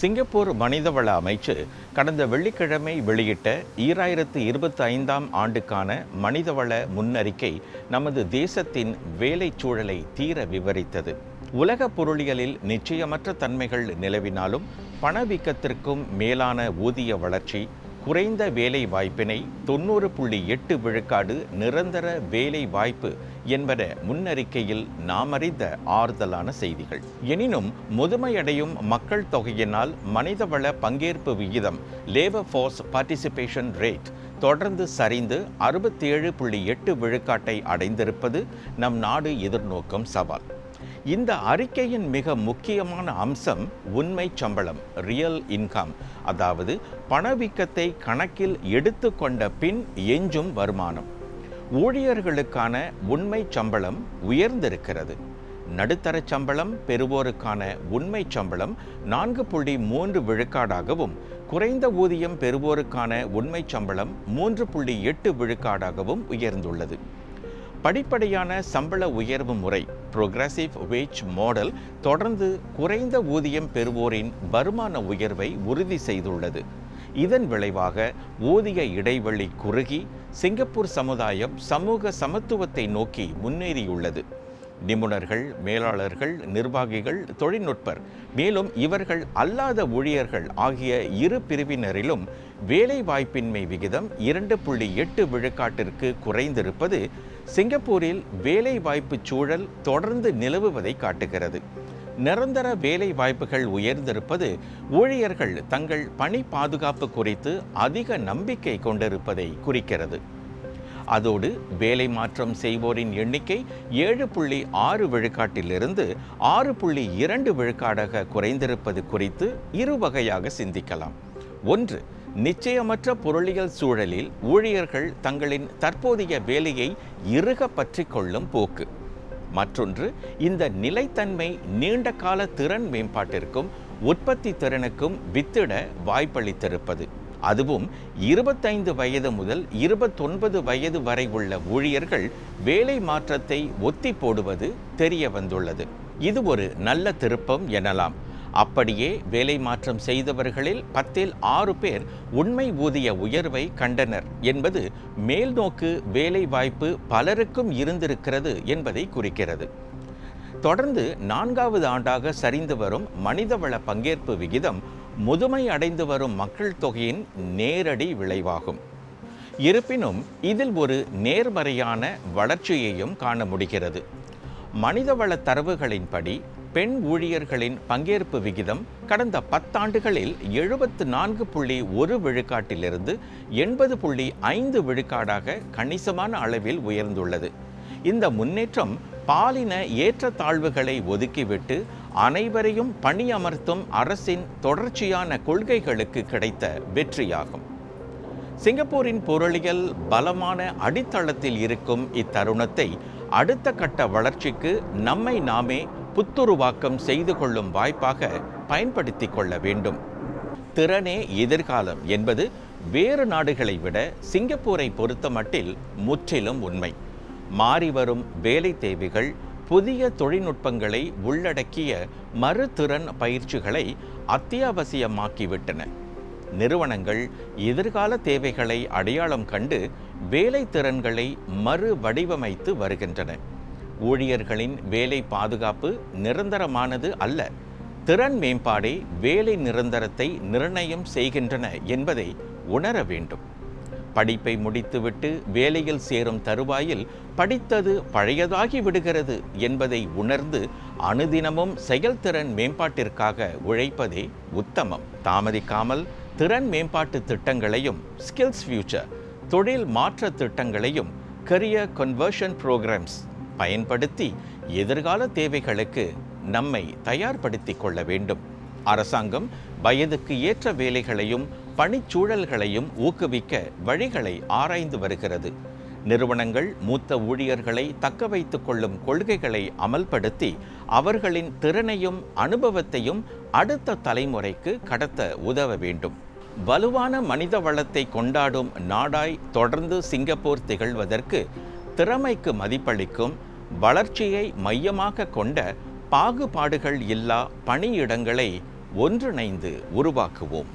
Singapore மனிதவள அமைச்சு கடந்த வெள்ளிக்கிழமை வெளியிட்ட ஈராயிரத்து இருபத்தி ஐந்தாம் ஆண்டுக்கான மனிதவள முன்னறிக்கை நமது தேசத்தின் வேலை சூழலை தீர விவரித்தது. உலக பொருளியலில் நிச்சயமற்ற தன்மைகள் நிலவினாலும் பணவீக்கத்திற்கும் மேலான ஊதிய வளர்ச்சி குறைந்த வேலை வாய்ப்பினை தொண்ணூறு புள்ளி எட்டு விழுக்காடு நிரந்தர வேலை வாய்ப்பு என்பன முன்னறிக்கையில் நாம் அறிந்த ஆறுதலான செய்திகள். எனினும் முதுமையடையும் மக்கள் தொகையினால் மனிதவள பங்கேற்பு விகிதம் லேபர் ஃபோர்ஸ் பார்ட்டிசிபேஷன் ரேட் தொடர்ந்து சரிந்து அறுபத்தேழு புள்ளி எட்டு விழுக்காட்டை அடைந்திருப்பது நம் நாடு எதிர்நோக்கும் சவால். இந்த அறிக்கையின் மிக முக்கியமான அம்சம் உண்மை சம்பளம் ரியல் இன்கம் அதாவது பணவீக்கத்தை கணக்கில் எடுத்துக்கொண்ட பின் எஞ்சும் வருமானம். ஊழியர்களுக்கான உண்மை சம்பளம் உயர்ந்திருக்கிறது. நடுத்தர சம்பளம் பெறுவோருக்கான உண்மை சம்பளம் நான்கு புள்ளி மூன்று விழுக்காடாகவும் குறைந்த ஊதியம் பெறுவோருக்கான உண்மை சம்பளம் மூன்று புள்ளி எட்டு விழுக்காடாகவும் உயர்ந்துள்ளது. படிப்படியான சம்பள உயர்வு முறை புரோகிரசிவ் வேஜ் மாடல் தொடர்ந்து குறைந்த ஊதியம் பெறுவோரின் வருமான உயர்வை உறுதி செய்துள்ளது. இதன் விளைவாக ஊதிய இடைவெளி குறுகி சிங்கப்பூர் சமுதாயம் சமூக சமத்துவத்தை நோக்கி முன்னேறியுள்ளது. நிபுணர்கள் மேலாளர்கள் நிர்வாகிகள் தொழில்நுட்பர். மேலும் இவர்கள் அல்லாத ஊழியர்கள் ஆகிய இரு பிரிவினரிலும் வேலை வாய்ப்பின்மை விகிதம் இரண்டு புள்ளி எட்டு விழுக்காட்டிற்கு குறைந்திருப்பது சிங்கப்பூரில் வேலை வாய்ப்பு சூழல் தொடர்ந்து நிலவுவதை காட்டுகிறது. நிரந்தர வேலை வாய்ப்புகள் உயர்ந்திருப்பது ஊழியர்கள் தங்கள் பணி பாதுகாப்பு குறித்து அதிக நம்பிக்கை கொண்டிருப்பதை குறிக்கிறது. அதோடு வேலை மாற்றம் செய்வோரின் எண்ணிக்கை ஏழு புள்ளி ஆறு விழுக்காட்டிலிருந்து ஆறு புள்ளி இரண்டு விழுக்காடாக குறைந்திருப்பது குறித்து இரு வகையாக சிந்திக்கலாம். ஒன்று நிச்சயமற்ற பொருளியல் சூழலில் ஊழியர்கள் தங்களின் தற்போதைய வேலையை இறுக பற்றி கொள்ளும் போக்கு. மற்றொன்று இந்த நிலைத்தன்மை நீண்ட கால திறன் மேம்பாட்டிற்கும் உற்பத்தி திறனுக்கும் வித்திட வாய்ப்பளித்திருப்பது. அதுவும் இருபத்தைந்து வயது முதல் இருபத்தொன்பது வயது வரை உள்ள ஊழியர்கள் வேலை மாற்றத்தை ஒத்தி போடுவது தெரிய வந்துள்ளது. இது ஒரு நல்ல திருப்பம் எனலாம். அப்படியே வேலை மாற்றம் செய்தவர்களில் பத்தில் ஆறு பேர் உண்மை ஊதிய உயர்வை கண்டனர் என்பது மேல்நோக்கு வேலை வாய்ப்பு பலருக்கும் இருந்திருக்கிறது என்பதை குறிக்கிறது. தொடர்ந்து நான்காவது ஆண்டாக சரிந்து வரும் மனிதவள பங்கேற்பு விகிதம் முதுமை அடைந்து வரும் மக்கள் தொகையின் நேரடி விளைவாகும். இருப்பினும் இதில் ஒரு நேர்மறையான வளர்ச்சியையும் காண முடிகிறது. மனிதவள தரவுகளின்படி பெண் ஊழியர்களின் பங்கேற்பு விகிதம் கடந்த பத்தாண்டுகளில் எழுபத்து நான்கு புள்ளி ஒரு விழுக்காட்டிலிருந்து எண்பது புள்ளி ஐந்து விழுக்காடாக கணிசமான அளவில் உயர்ந்துள்ளது. இந்த முன்னேற்றம் பாலின ஏற்றத்தாழ்வுகளை ஒதுக்கிவிட்டு அனைவரையும் பணியமர்த்தும் அரசின் தொடர்ச்சியான கொள்கைகளுக்கு கிடைத்த வெற்றியாகும். சிங்கப்பூரின் பொருளியல் பலமான அடித்தளத்தில் இருக்கும் இத்தருணத்தை அடுத்த கட்ட வளர்ச்சிக்கு நம்மை நாமே புத்துருவாக்கம் செய்து கொள்ளும் வாய்ப்பாக பயன்படுத்தி கொள்ள வேண்டும். திறனே எதிர்காலம் என்பது வேறு நாடுகளை விட சிங்கப்பூரை பொறுத்தமட்டில் முற்றிலும் உண்மை. மாறிவரும் வேலை தேவைகள் புதிய தொழில்நுட்பங்களை உள்ளடக்கிய மறுதிறன் பயிற்சிகளை அத்தியாவசியமாக்கிவிட்டன. நிறுவனங்கள் எதிர்கால தேவைகளை அடையாளம் கண்டு வேலை திறன்களை மறு வடிவமைத்து வருகின்றன. ஊழியர்களின் வேலை பாதுகாப்பு நிரந்தரமானது அல்ல. திறன் மேம்பாடே வேலை நிரந்தரத்தை நிர்ணயம் செய்கின்றன என்பதை உணர வேண்டும். படிப்பை முடித்துவிட்டு வேலையில் சேரும் தருவாயில் படித்தது பழையதாகி விடுகிறது என்பதை உணர்ந்து அனுதினமும் செயல்திறன் மேம்பாட்டிற்காக உழைப்பதே உத்தமம். தாமதிக்காமல் திறன் மேம்பாட்டு திட்டங்களையும் ஸ்கில்ஸ் ஃபியூச்சர் தொழில் மாற்ற திட்டங்களையும் கரியர் கன்வர்ஷன் ப்ரோக்ராம்ஸ் பயன்படுத்தி எதிர்கால தேவைகளுக்கு நம்மை தயார்படுத்திக் கொள்ள வேண்டும். அரசாங்கம் வயதுக்கு ஏற்ற வேலைகளையும் பணிச்சூழல்களையும் ஊக்குவிக்க வழிகளை ஆராய்ந்து வருகிறது. நிறுவனங்கள் மூத்த ஊழியர்களை தக்க வைத்துக் கொள்ளும் கொள்கைகளை அமல்படுத்தி அவர்களின் திறனையும் அனுபவத்தையும் அடுத்த தலைமுறைக்கு கடத்த உதவ வேண்டும். வலுவான மனித வளத்தை கொண்டாடும் நாடாய் தொடர்ந்து சிங்கப்பூர் திகழ்வதற்கு திறமைக்கு மதிப்பளிக்கும் வளர்ச்சியை மையமாக கொண்ட பாகுபாடுகள் இல்லா பணியிடங்களை ஒன்றிணைந்து உருவாக்குவோம்.